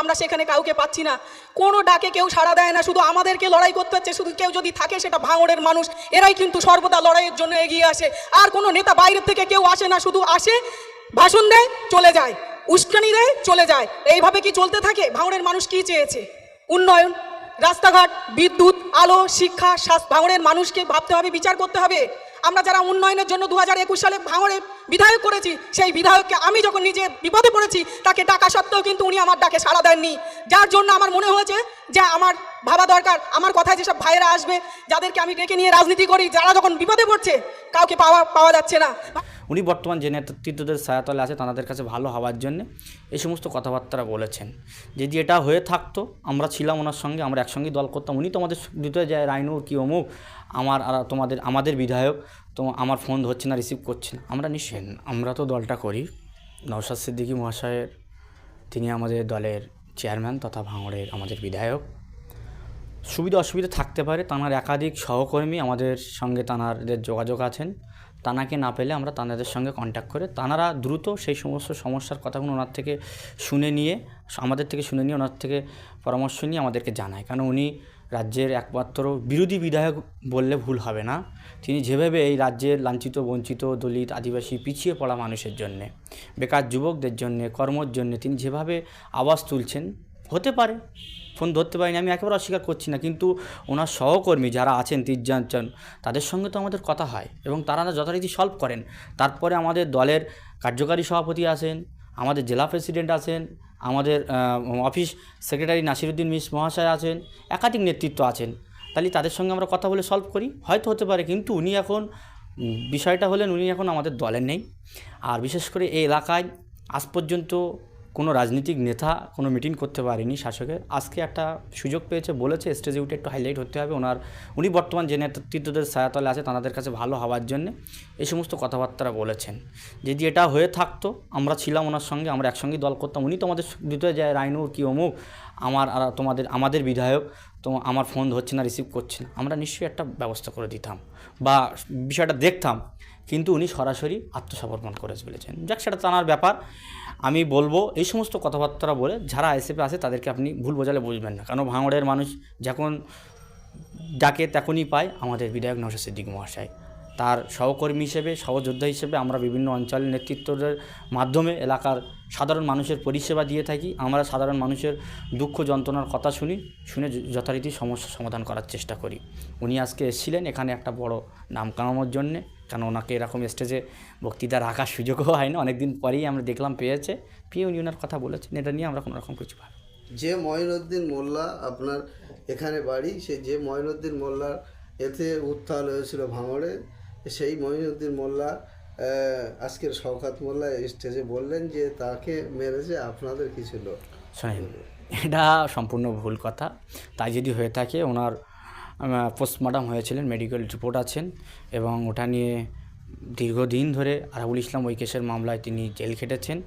আমরা সেখানে কাউকে পাচ্ছি না। কোনো ডাকে কেউ সাড়া দেয় না, শুধু আমাদেরকে লড়াই করতে হচ্ছে, শুধু কেউ যদি থাকে সেটা ভাঙড়ের মানুষ। এরাই কিন্তু সর্বদা লড়াইয়ের জন্য এগিয়ে আসে। আর কোনো নেতা বাইরের থেকে কেউ আসে না, শুধু আসে, ভাষণ দেয়, চলে যায়। উস্কানি দেয়, চলে যায়। এইভাবে কি চলতে থাকে? ভাঙড়ের মানুষ কি চেয়েছে? উন্নয়ন, রাস্তাঘাট, বিদ্যুৎ, আলো, শিক্ষা ভাঙড়ের মানুষকে ভাবতে হবে, বিচার করতে হবে। আমরা যারা উন্নয়নের জন্য দু হাজার একুশ সালে ভাঙড়ে বিধায়ক করেছি, সেই বিধায়ককে আমি যখন নিজে বিপদে পড়েছি, তাকে টাকা সত্ত্বেও কিন্তু উনি আমার ডাকে সাড়া দেননি। যার জন্য আমার মনে হয়েছে যে আমার ভাবা দরকার, আমার কথায় যেসব ভাইয়েরা আসবে, যাদেরকে আমি ডেকে নিয়ে রাজনীতি করি, যারা যখন বিপদে পড়ছে, কাউকে পাওয়া পাওয়া যাচ্ছে না। উনি বর্তমান যে নেতৃত্বদের ছায়াতলে আছে তাদের কাছে ভালো হওয়ার জন্য এই সমস্ত কথাবার্তা বলেছেন। যদি এটা হয়ে থাকতো, আমরা ছিলাম ওনার সঙ্গে, আমরা একসঙ্গেই দল করতাম, উনি তো আমাদের দিতে যায় রাইনুর কি অমুক আমার আর তোমাদের, আমাদের বিধায়ক, তো আমার ফোন ধরছে না, রিসিভ করছে না। আমরা নিশ্চয় আমরা তো দলটা করি। নওশাদ সিদ্দিকী মহাশয়ের, তিনি আমাদের দলের চেয়ারম্যান তথা ভাঙড়ের আমাদের বিধায়ক। সুবিধা অসুবিধা থাকতে পারে। তাঁর একাধিক সহকর্মী আমাদের সঙ্গে তাঁদের যোগাযোগ আছেন। তানাকে না পেলে আমরা তাঁদের সঙ্গে কন্ট্যাক্ট করে তাঁরা দ্রুত সেই সমস্ত সমস্যার কথাগুলো ওনার থেকে শুনে নিয়ে, আমাদের থেকে শুনে নিয়ে ওনার থেকে পরামর্শ নিয়ে আমাদেরকে জানায়। কারণ উনি রাজ্যের একমাত্র বিরোধী বিধায়ক বললে ভুল হবে না। তিনি যেভাবে এই রাজ্যের লাঞ্ছিত, বঞ্চিত, দলিত, আদিবাসী পিছিয়ে পড়া মানুষের জন্যে, বেকার যুবকদের জন্যে, কর্মর জন্যে তিনি যেভাবে আওয়াজ তুলছেন হতে পারে। ফোন ধরতে পারিনি, আমি একেবারে অস্বীকার করছি না। কিন্তু ওনার সহকর্মী যারা আছেন তির্যাঞ্চন তাদের সঙ্গে তো আমাদের কথা হয় এবং তারা যথারীতি সলভ করেন। তারপরে আমাদের দলের কার্যকারী সভাপতি আছেন, আমাদের জেলা প্রেসিডেন্ট আছেন, আমাদের অফিস সেক্রেটারি নাসিরুদ্দিন মিস মহাশয় আছেন, একাধিক নেতৃত্ব আছেন। তাহলে তাদের সঙ্গে আমরা কথা বলে সলভ করি, হয়তো হতে পারে, কিন্তু উনি এখন বিষয়টা হলেন উনি এখন আমাদের দলের নেই। আর বিশেষ করে এই এলাকায় আজ পর্যন্ত কোনো রাজনৈতিক নেতা কোনো মিটিং করতে পারেনি শাসকের। আজকে একটা সুযোগ পেয়েছে, বলেছে স্টেজে উঠে একটু হাইলাইট হতে হবে। ওনার, উনি বর্তমান যে নেতৃত্বদের ছায়াতলে আছে, তাদের কাছে ভালো হওয়ার জন্য এই সমস্ত কথাবার্তা বলেছেন। যদি এটা হয়ে থাকতো, আমরা ছিলাম ওনার সঙ্গে, আমরা একসঙ্গে দল করতাম। উনি তো আমাদের দিতে যায়, রাইনুর কি অমুক? আমার আর তোমাদের, আমাদের বিধায়ক, তো আমার ফোন ধরছে না রিসিভ করছে না। আমরা নিশ্চয়ই একটা ব্যবস্থা করে দিতাম বা বিষয়টা দেখতাম। কিন্তু উনি সরাসরি আত্মসমর্পণ করে চলেছেন যাক, সেটা তানার ব্যাপার। আমি বলব এই সমস্ত কথাবার্তা বলে যারা আইএসএফে আছে তাদেরকে আপনি ভুল বোঝালে বুঝবেন না। কারণ ভাঙড়ের মানুষ যখন ডাকে তখনই পায় আমাদের বিধায়ক নওশাদ সিদ্দিক মহাশয়। তার সহকর্মী হিসেবে, সহযোদ্ধা হিসেবে আমরা বিভিন্ন অঞ্চলের নেতৃত্বদের মাধ্যমে এলাকার সাধারণ মানুষের পরিষেবা দিয়ে থাকি। আমরা সাধারণ মানুষের দুঃখ যন্ত্রণার কথা শুনি, শুনে যথারীতি সমস্যা সমাধান করার চেষ্টা করি। উনি আজকে এসেছিলেন, এখানে একটা বড় নাম কামানোর জন্যে। কারণ ওনাকে এরকম স্টেজে বক্তৃতা রাখার সুযোগও হয় না অনেকদিন পরেই আমরা দেখলাম পেয়েছে। পেয়ে উনি ওনার কথা বলেছেন এটা নিয়ে আমরা কোনো রকম কিছু ভাবি। যে মঈনুদ্দিন মোল্লা আপনার এখানে বাড়ি সে যে মঈনুদ্দিন মোল্লার এতে উত্থাল হয়েছিল ভাঙড়ে সেই মঈনুদ্দিন মোল্লা আজকের শওকাত মোল্লা স্টেজে বললেন যে তাকে মেরেছে আপনাদের কি ছিল এটা সম্পূর্ণ ভুল কথা। তাই যদি হয়ে থাকে ওনার পোস্টমর্টম হয়েছিলেন মেডিকেল রিপোর্ট আছেন এবং ওটা নিয়ে দীর্ঘদিন ধরে আরাবুল ইসলাম ওই কেসের মামলায় তিনি জেল খেটেছেন।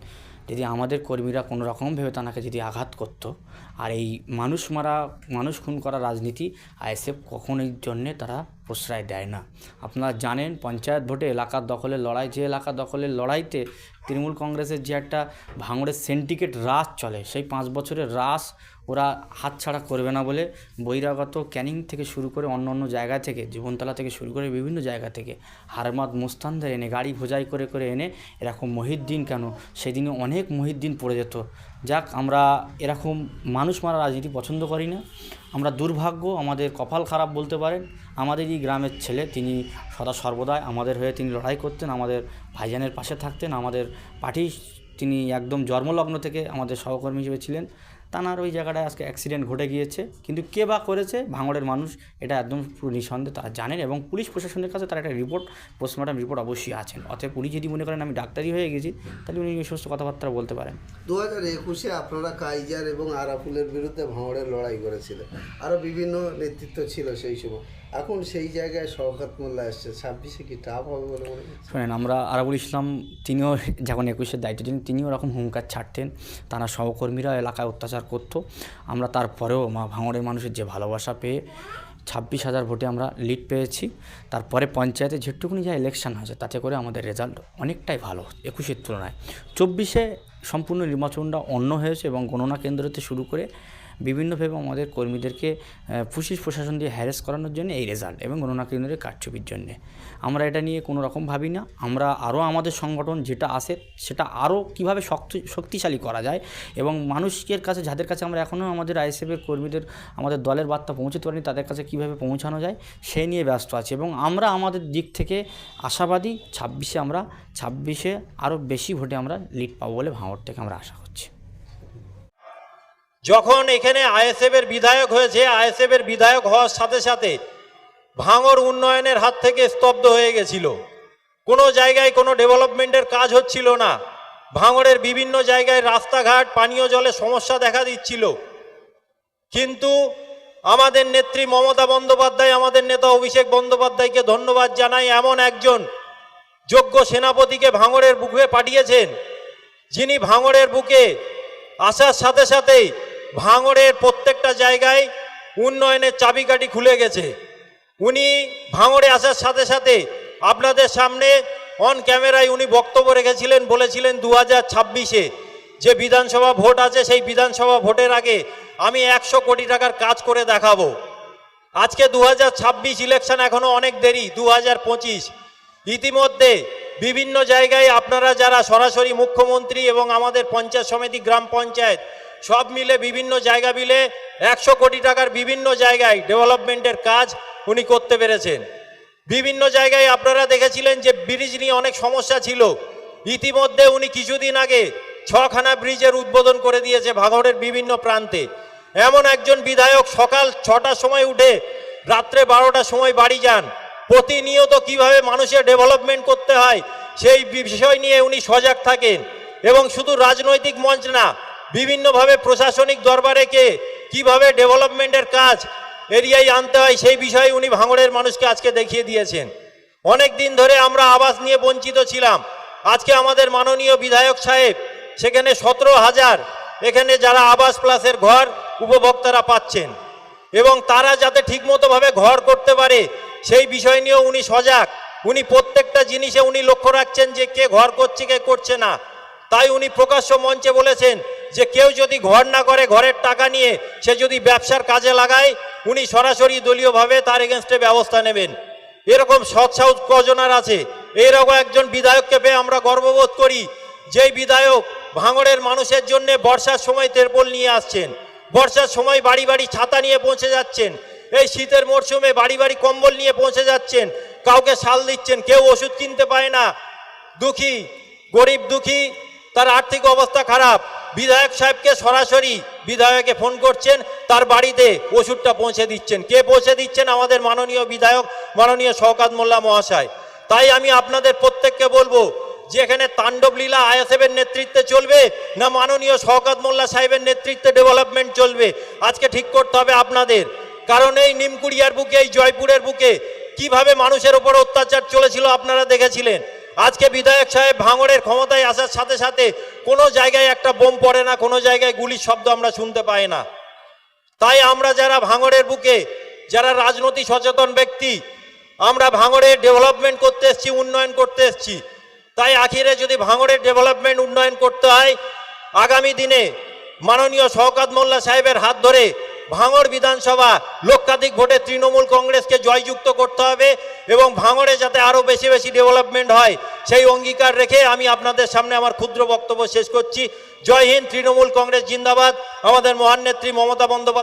যদি আমাদের কর্মীরা কোনো রকমভাবে তাকে যদি আঘাত করতো, আর এই মানুষ মারা, মানুষ খুন করা রাজনীতি আইএসএফ কখনোই জন্যে তারা প্রশ্রয় দেয় না। আপনারা জানেন, পঞ্চায়েত ভোটে এলাকার দখলের লড়াই, যে এলাকা দখলের লড়াইতে তৃণমূল কংগ্রেসের যে একটা ভাঙড়ের সেন্টিকেট রাস চলে, সেই পাঁচ বছরের রাস ওরা হাতছাড়া করবে না বলে বহিরাগত ক্যানিং থেকে শুরু করে অন্য অন্য জায়গা থেকে, জীবনতলা থেকে শুরু করে বিভিন্ন জায়গা থেকে হারমাত মুস্তানদের এনে, গাড়ি ভোজাই করে করে এনে এরকম মহিদ্দিন কেন? সেদিনে অনেক মহিদ্দিন পড়ে যেত। যাক, আমরা এরকম মানুষ মারা রাজনীতি পছন্দ করি না। আমরা দুর্ভাগ্য, আমাদের কপাল খারাপ বলতে পারেন। আমাদের এই গ্রামের ছেলে, তিনি সদা সর্বদাই আমাদের হয়ে তিনি লড়াই করতেন, আমাদের ভাইজানের পাশে থাকতেন, আমাদের পার্টি তিনি একদম জন্মলগ্ন থেকে আমাদের সহকর্মী হিসেবে ছিলেন। তানার ওই জায়গাটায় আজকে অ্যাক্সিডেন্ট ঘটে গিয়েছে। কিন্তু কে বা করেছে? ভাঙড়ের মানুষ। এটা একদম পুরো নিঃসন্দেহে তারা জানেন এবং পুলিশ প্রশাসনের কাছে তার একটা রিপোর্ট পোস্টমর্টম রিপোর্ট অবশ্যই আছেন। অতএব উনি যদি মনে করেন আমি ডাক্তারি হয়ে গেছি তাহলে উনি এই সমস্ত কথাবার্তা বলতে পারেন। দু হাজার একুশে আপনারা কাইজার এবং আরাফুলের বিরুদ্ধে ভাঙড়ের লড়াই করেছিলেন। আরও বিভিন্ন নেতৃত্ব ছিল সেই সময়। এখন সেই জায়গায় শওকাত মোল্লা এসছে। ছাব্বিশে কি টাফ হবে বলে মনে শোনেন আমরা আরাবুল ইসলাম তিনিও যখন একুশের দায়িত্ব ছিলেন তিনিও ওরকম হুঙ্কার ছাড়তেন। তারা সহকর্মীরা এলাকায় অত্যাচার করতো। আমরা তারপরেও মা ভাঙড়ের মানুষের যে ভালোবাসা পেয়ে ছাব্বিশ হাজার ভোটে আমরা লিড পেয়েছি। তারপরে পঞ্চায়েতে যেটুকুনি যা ইলেকশন হয়েছে, তাতে করে আমাদের রেজাল্ট অনেকটাই ভালো, একুশের তুলনায়। চব্বিশে সম্পূর্ণ নির্বাচনটা অন্য হয়েছে এবং গণনা কেন্দ্রতে শুরু করে বিভিন্নভাবে আমাদের কর্মীদেরকে পুলিশ প্রশাসন দিয়ে হ্যারেস করানোর জন্য এই রেজাল্ট এবং গণনা কেন্দ্রের কারচুপির জন্য। আমরা এটা নিয়ে কোনো রকম ভাবি না। আমরা আরও আমাদের সংগঠন যেটা আসে সেটা আরও কীভাবে শক্তি, শক্তিশালী করা যায় এবং মানুষের কাছে, যাদের কাছে আমরা এখনও আমাদের আইএসএফের কর্মীদের, আমাদের দলের বার্তা পৌঁছতে পারিনি, তাদের কাছে কীভাবে পৌঁছানো যায় সেই নিয়ে ব্যস্ত আছি এবং আমরা আমাদের দিক থেকে আশাবাদী ছাব্বিশে আমরা, ছাব্বিশে আরও বেশি ভোটে আমরা লিড পাবো বলে ভাঙড় থেকে আমরা আশা যখন এখানে আইএসএফের বিধায়ক হয়েছে, আইএসএফের বিধায়ক হওয়ার সাথে সাথে ভাঙর উন্নয়নের হাত থেকে স্তব্ধ হয়ে গেছিল। কোনো জায়গায় কোনো ডেভেলপমেন্টের কাজ হচ্ছিল না। ভাঙড়ের বিভিন্ন জায়গায় রাস্তাঘাট, পানীয় জলের সমস্যা দেখা দিচ্ছিল। কিন্তু আমাদের নেত্রী মমতা বন্দ্যোপাধ্যায়, আমাদের নেতা অভিষেক বন্দ্যোপাধ্যায়কে ধন্যবাদ জানাই এমন একজন যোগ্য সেনাপতিকে ভাঙড়ের বুকে পাঠিয়েছেন, যিনি ভাঙড়ের বুকে আসার সাথে সাথেই ভাঙড়ের প্রত্যেকটা জায়গায় উন্নয়নের চাবিকাঠি খুলে গেছে। উনি ভাঙড়ে আসার সাথে সাথে আপনাদের সামনে অন ক্যামেরায় উনি বক্তব্য রেখেছিলেন, বলেছিলেন দু হাজার ছাব্বিশে যে বিধানসভা ভোট আছে, সেই বিধানসভা ভোটের আগে আমি একশো কোটি টাকার কাজ করে দেখাবো। আজকে দু হাজার ছাব্বিশ ইলেকশন এখনও অনেক দেরি দু হাজার পঁচিশ। ইতিমধ্যে বিভিন্ন জায়গায় আপনারা যারা সরাসরি মুখ্যমন্ত্রী এবং আমাদের পঞ্চায়েত সমিতি, গ্রাম পঞ্চায়েত সব মিলে বিভিন্ন জায়গা মিলে একশো কোটি টাকার বিভিন্ন জায়গায় ডেভেলপমেন্টের কাজ উনি করতে পেরেছেন। বিভিন্ন জায়গায় আপনারা দেখেছিলেন যে ব্রিজ নিয়ে অনেক সমস্যা ছিল। ইতিমধ্যে উনি কিছুদিন আগে ছখানা ব্রিজের উদ্বোধন করে দিয়েছে ভাগড়ের বিভিন্ন প্রান্তে। এমন একজন বিধায়ক সকাল ছটার সময় উঠে রাত্রে বারোটার সময় বাড়ি যান। প্রতিনিয়ত কীভাবে মানুষের ডেভেলপমেন্ট করতে হয় সেই বিষয় নিয়ে উনি সজাগ থাকেন। এবং শুধু রাজনৈতিক মঞ্চ না বিভিন্নভাবে প্রশাসনিক দরবারে কে কীভাবে ডেভেলপমেন্টের কাজ এরিয়ায় আনতে হয় সেই বিষয়ে উনি ভাঙড়ের মানুষকে আজকে দেখিয়ে দিয়েছেন। অনেক দিন ধরে আমরা আবাস নিয়ে বঞ্চিত ছিলাম। আজকে আমাদের মাননীয় বিধায়ক সাহেব সেখানে সতেরো হাজার এখানে যারা আবাস প্লাসের ঘর উপভোক্তারা পাচ্ছেন এবং তারা যাতে ঠিকমতোভাবে ঘর করতে পারে সেই বিষয় নিয়েও উনি সজাগ। উনি প্রত্যেকটা জিনিসে উনি লক্ষ্য রাখছেন যে কে ঘর করছে, কে করছে না। তাই উনি প্রকাশ্য মঞ্চে বলেছেন যে কেউ যদি ঘর না করে ঘরের টাকা নিয়ে সে যদি ব্যবসার কাজে লাগায়, উনি সরাসরি দলীয়ভাবে তার এগেনস্টে ব্যবস্থা নেবেন। এরকম সৎ সাহস কজনার আছে। এইরকম একজন বিধায়ককে পেয়ে আমরা গর্ববোধ করি, যেই বিধায়ক ভাঙড়ের মানুষের জন্য বর্ষার সময় তেরপল নিয়ে আসছেন, বর্ষার সময় বাড়ি বাড়ি ছাতা নিয়ে পৌঁছে যাচ্ছেন, এই শীতের মরশুমে বাড়ি বাড়ি কম্বল নিয়ে পৌঁছে যাচ্ছেন, কাউকে শাল দিচ্ছেন, কেউ ওষুধ কিনতে পায় না, দুঃখী, গরিব দুঃখী তার আর্থিক অবস্থা খারাপ। বিধায়ক সাহেবকে সরাসরি বিধায়কে ফোন করছেন, তার বাড়িতে ওষুধটা পৌঁছে দিচ্ছেন। কে পৌঁছে দিচ্ছেন? আমাদের মাননীয় বিধায়ক, মাননীয় শওকাত মোল্লা মহাশয়। তাই আমি আপনাদের প্রত্যেককে বলব যে এখানে তাণ্ডব লীলা আইএসএফের নেতৃত্বে চলবে, না মাননীয় শওকাত মোল্লা সাহেবের নেতৃত্বে ডেভেলপমেন্ট চলবে, আজকে ঠিক করতে হবে আপনাদের। কারণ এই নিমকুড়িয়ার বুকে, এই জয়পুরের বুকে কীভাবে মানুষের উপর অত্যাচার চলেছিল আপনারা দেখেছিলেন। আজকে বিধায়ক সাহেব ভাঙড়ের ক্ষমতায় আসার সাথে সাথে কোনো জায়গায় একটা বোম পড়ে না, কোনো জায়গায় গুলির শব্দ আমরা শুনতে পাই না। তাই আমরা যারা ভাঙড়ের বুকে, যারা রাজনৈতিক সচেতন ব্যক্তি, আমরা ভাঙড়ের ডেভেলপমেন্ট করতে এসেছি, উন্নয়ন করতে এসেছি। তাই আখিরে যদি ভাঙড়ের ডেভেলপমেন্ট উন্নয়ন করতে হয়, আগামী দিনে মাননীয় শওকাত মোল্লা সাহেবের হাত ধরে ভাঙড় বিধানসভা লক্ষাধিক ভোটে তৃণমূল কংগ্রেসকে জয়যুক্ত করতে হবে এবং ভাঙড়ে যাতে আরও বেশি বেশি ডেভেলপমেন্ট হয় সেই অঙ্গীকার রেখে আমি আপনাদের সামনে আমার ক্ষুদ্র বক্তব্য শেষ করছি। জয় হিন্দ, তৃণমূল কংগ্রেস, জিন্দাবাদ। আমাদের মহান নেত্রী মমতা বন্দ্যোপাধ্যায়